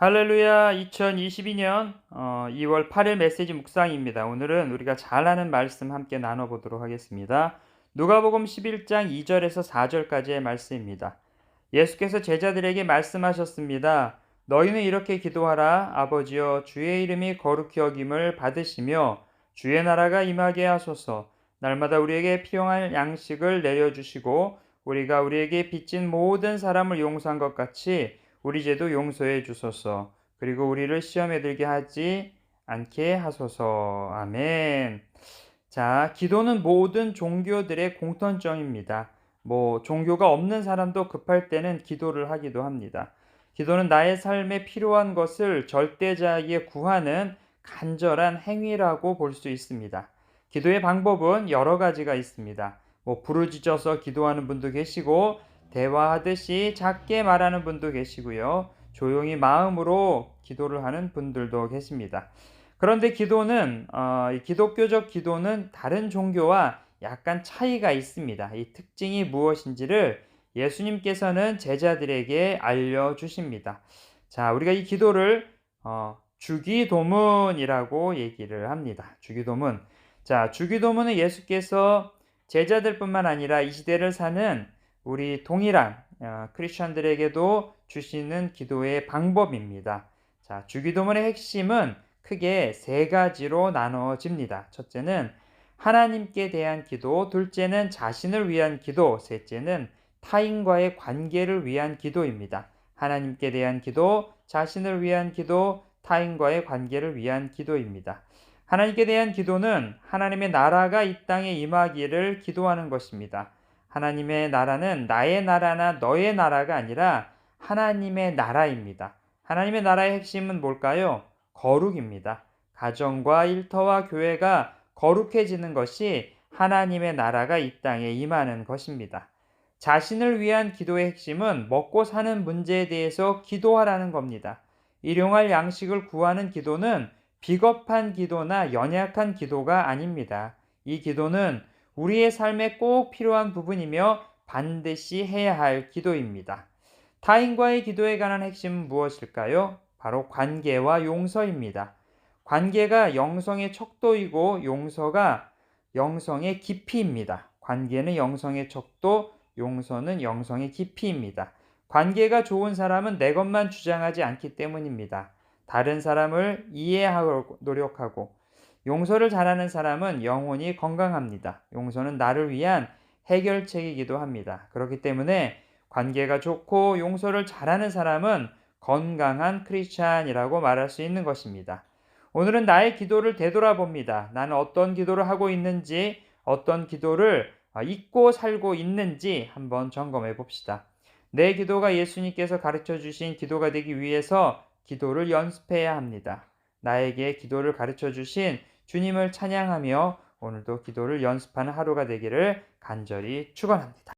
할렐루야 2022년 2월 8일 메시지 묵상입니다. 오늘은 우리가 잘 아는 말씀 함께 나눠보도록 하겠습니다. 누가복음 11장 2절에서 4절까지의 말씀입니다. 예수께서 제자들에게 말씀하셨습니다. 너희는 이렇게 기도하라 아버지여 주의 이름이 거룩히 여김을 받으시며 주의 나라가 임하게 하소서 날마다 우리에게 필요한 양식을 내려주시고 우리가 우리에게 빚진 모든 사람을 용서한 것 같이 우리 죄도 용서해 주소서. 그리고 우리를 시험에 들게 하지 않게 하소서. 아멘. 자, 기도는 모든 종교들의 공통점입니다. 뭐, 종교가 없는 사람도 급할 때는 기도를 하기도 합니다. 기도는 나의 삶에 필요한 것을 절대자에게 구하는 간절한 행위라고 볼 수 있습니다. 기도의 방법은 여러 가지가 있습니다. 뭐, 부르짖어서 기도하는 분도 계시고, 대화하듯이 작게 말하는 분도 계시고요. 조용히 마음으로 기도를 하는 분들도 계십니다. 그런데 기도는 어, 기독교적 기도는 다른 종교와 약간 차이가 있습니다. 이 특징이 무엇인지를 예수님께서는 제자들에게 알려 주십니다. 자, 우리가 이 기도를 어, 주기도문이라고 얘기를 합니다. 주기도문. 자, 주기도문은 예수께서 제자들뿐만 아니라 이 시대를 사는 우리 동일한 어, 크리스천들에게도 주시는 기도의 방법입니다. 자, 주기도문의 핵심은 크게 세 가지로 나눠집니다. 첫째는 하나님께 대한 기도, 둘째는 자신을 위한 기도, 셋째는 타인과의 관계를 위한 기도입니다. 하나님께 대한 기도, 자신을 위한 기도, 타인과의 관계를 위한 기도입니다. 하나님께 대한 기도는 하나님의 나라가 이 땅에 임하기를 기도하는 것입니다. 하나님의 나라는 나의 나라나 너의 나라가 아니라 하나님의 나라입니다. 하나님의 나라의 핵심은 뭘까요? 거룩입니다. 가정과 일터와 교회가 거룩해지는 것이 하나님의 나라가 이 땅에 임하는 것입니다. 자신을 위한 기도의 핵심은 먹고 사는 문제에 대해서 기도하라는 겁니다. 일용할 양식을 구하는 기도는 비겁한 기도나 연약한 기도가 아닙니다. 이 기도는 우리의 삶에 꼭 필요한 부분이며 반드시 해야 할 기도입니다. 타인과의 기도에 관한 핵심은 무엇일까요? 바로 관계와 용서입니다. 관계가 영성의 척도이고 용서가 영성의 깊이입니다. 관계는 영성의 척도, 용서는 영성의 깊이입니다. 관계가 좋은 사람은 내 것만 주장하지 않기 때문입니다. 다른 사람을 이해하고 노력하고 용서를 잘하는 사람은 영혼이 건강합니다. 용서는 나를 위한 해결책이기도 합니다. 그렇기 때문에 관계가 좋고 용서를 잘하는 사람은 건강한 크리스찬이라고 말할 수 있는 것입니다. 오늘은 나의 기도를 되돌아봅니다. 나는 어떤 기도를 하고 있는지, 어떤 기도를 잊고 살고 있는지 한번 점검해 봅시다. 내 기도가 예수님께서 가르쳐 주신 기도가 되기 위해서 기도를 연습해야 합니다. 나에게 기도를 가르쳐 주신 주님을 찬양하며 오늘도 기도를 연습하는 하루가 되기를 간절히 축원합니다.